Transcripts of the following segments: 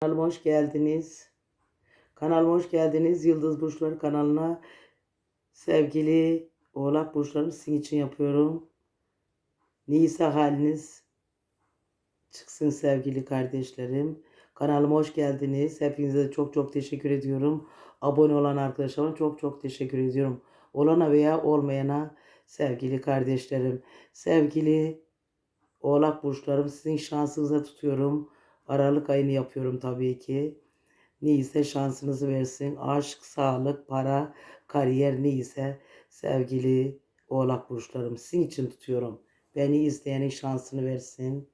Kanalıma hoş geldiniz. Kanalıma hoş geldiniz. Yıldız Burçları kanalına sevgili Oğlak Burçlarım sizin için yapıyorum. Nisa haliniz çıksın sevgili kardeşlerim. Kanalıma hoş geldiniz. Hepinize çok çok teşekkür ediyorum. Abone olan arkadaşlarıma çok çok teşekkür ediyorum. Olana veya olmayana sevgili kardeşlerim. Sevgili Oğlak Burçlarım sizin şansınıza tutuyorum. Aralık ayını yapıyorum tabii ki. Neyse şansınızı versin. Aşk, sağlık, para, kariyer neyse sevgili oğlak burçlarım sizin için tutuyorum. Beni izleyenin şansını versin.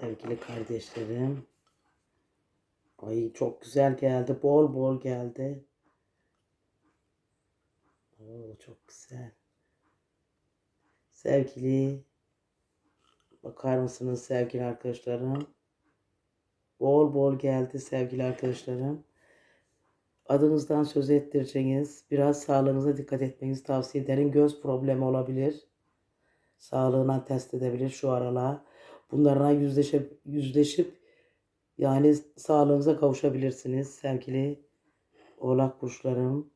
Sevgili kardeşlerim. Ay çok güzel geldi. Bol bol geldi. Oo, çok güzel. Sevgili bakar mısınız sevgili arkadaşlarım? Bol bol geldi sevgili arkadaşlarım. Adınızdan söz ettireceğiniz, biraz sağlığınıza dikkat etmenizi tavsiye ederim. Göz problemi olabilir. Sağlığına test edebilir şu aralar. Bunlarla yüzleşip, yüzleşip yani sağlığınıza kavuşabilirsiniz sevgili oğlak burçlarım.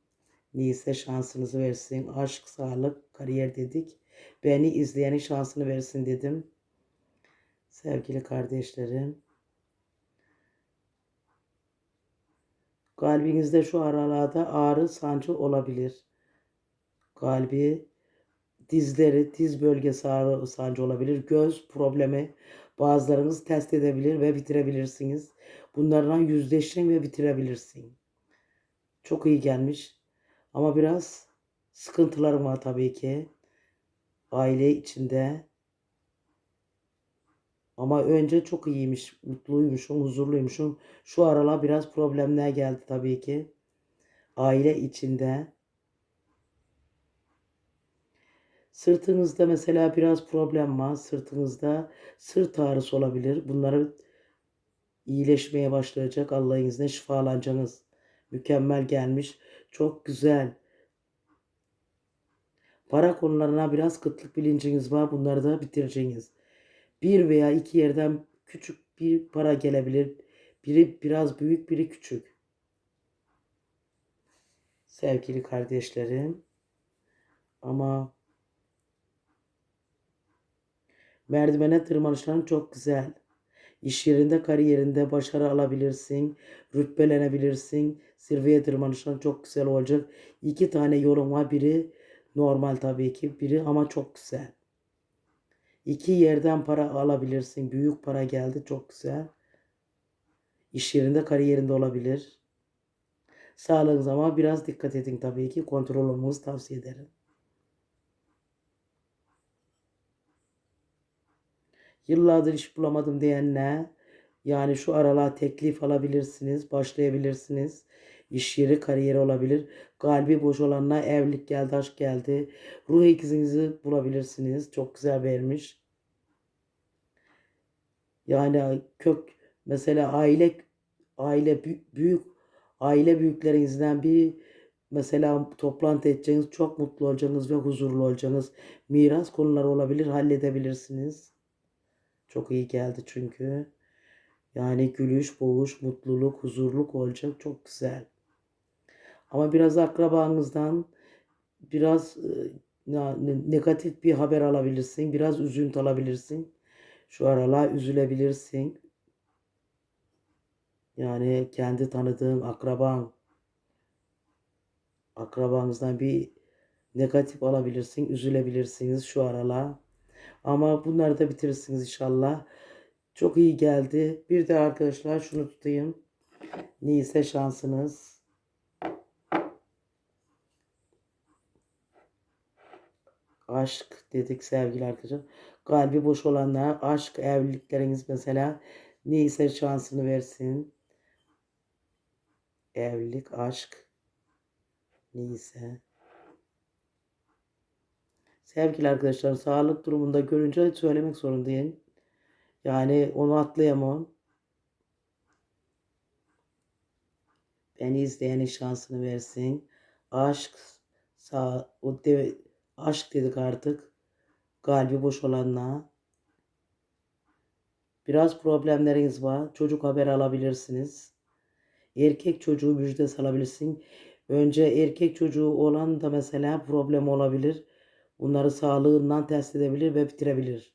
Neyse şansınızı versin. Aşk, sağlık, kariyer dedik. Beni izleyenin şansını versin dedim. Sevgili kardeşlerim. Kalbinizde şu aralarda ağrı, sancı olabilir. Kalbi, dizleri, diz bölgesi ağrı, sancı olabilir. Göz problemi bazılarınız test edebilir ve bitirebilirsiniz. Bunlarla yüzleşin ve bitirebilirsin. Çok iyi gelmiş. Ama biraz sıkıntılarım var tabii ki. Aile içinde. Ama önce çok iyiymiş, mutluymuşum, huzurluymuşum. Şu aralar biraz problemler geldi tabii ki. Aile içinde. Sırtınızda mesela biraz problem var. Sırtınızda sırt ağrısı olabilir. Bunları iyileşmeye başlayacak. Allah'ın izniyle şifalanacaksınız. Mükemmel gelmiş. Çok güzel. Para konularına biraz kıtlık bilinciniz var. Bunları da bitireceğiniz. Bir veya iki yerden küçük bir para gelebilir. Biri biraz büyük, biri küçük. Sevgili kardeşlerim. Ama merdivene tırmanışların çok güzel. İş yerinde, kariyerinde başarı alabilirsin. Rütbelenebilirsin. Zirveye tırmanışların çok güzel olacak. İki tane yolun var. Biri normal tabii ki. Biri ama çok güzel. İki yerden para alabilirsin. Büyük para geldi. Çok güzel. İş yerinde, kariyerinde olabilir. Sağlığınıza ama biraz dikkat edin tabii ki. Kontrol olmanızı tavsiye ederim. Yıllardır iş bulamadım diyenler yani şu aralar teklif alabilirsiniz, başlayabilirsiniz. İş yeri, kariyeri olabilir. Kalbi boş olanlar evlilik geldi, aşk geldi. Ruh ikizinizi bulabilirsiniz. Çok güzel vermiş. Yani kök mesela aile aile bü- büyük aile büyüklerinizden bir mesela toplantı edeceğiniz çok mutlu olacaksınız ve huzurlu olacaksınız. Miras konuları olabilir halledebilirsiniz. Çok iyi geldi çünkü. Yani gülüş, boğuş, mutluluk, huzurluk olacak. Çok güzel. Ama biraz akrabanızdan biraz e, negatif bir haber alabilirsin. Biraz üzüntü alabilirsin. Şu aralar üzülebilirsin. Yani kendi tanıdığın akraban, akrabanızdan bir negatif alabilirsin. Üzülebilirsiniz şu aralar. Ama bunları da bitirirsiniz inşallah. Çok iyi geldi. Bir de arkadaşlar şunu tutayım. Neyse şansınız. Aşk dedik sevgili arkadaşlar. Kalbi boş olanlar, aşk, evlilikleriniz mesela neyse şansını versin. Evlilik, aşk neyse. Sevgili arkadaşlar sağlık durumunda görünce söylemek zorundayım. Yani onu atlayamam. Beni izleyenin şansını versin. Aşk, Sağ, o de, aşk dedik artık. Kalbi boş olanla. Biraz problemleriniz var. Çocuk haber alabilirsiniz. Erkek çocuğu müjde salabilirsin. Önce erkek çocuğu olan da mesela problem olabilir. Bunları sağlığından test edebilir ve bitirebilir.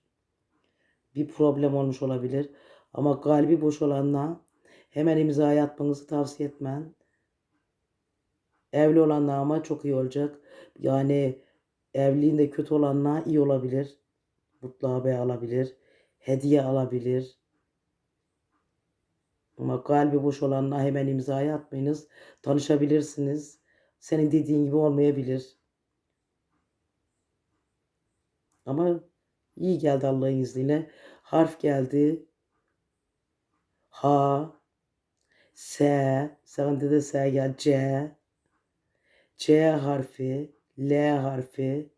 Bir problem olmuş olabilir. Ama kalbi boş olanla hemen imzaya atmanızı tavsiye etmem. Evli olanla ama çok iyi olacak. Yani evliliğinde kötü olanla iyi olabilir. Mutlu haber alabilir. Hediye alabilir. Ama kalbi boş olanla hemen imzaya atmayınız. Tanışabilirsiniz. Senin dediğin gibi olmayabilir. Ama iyi geldi Allah'ın izniyle. Harf geldi. H, S, sende de S gel. C, C harfi, L harfi.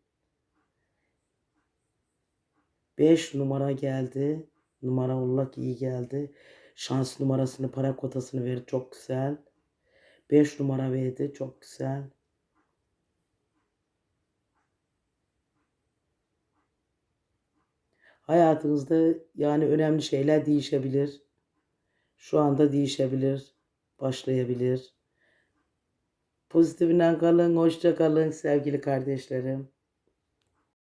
5 numara geldi. Numara olarak iyi geldi. Şans numarasını, para kotasını verdi. Çok güzel. 5 numara verdi. Çok güzel. Hayatınızda yani önemli şeyler değişebilir. Şu anda değişebilir. Başlayabilir. Pozitifinden kalın. Hoşça kalın sevgili kardeşlerim.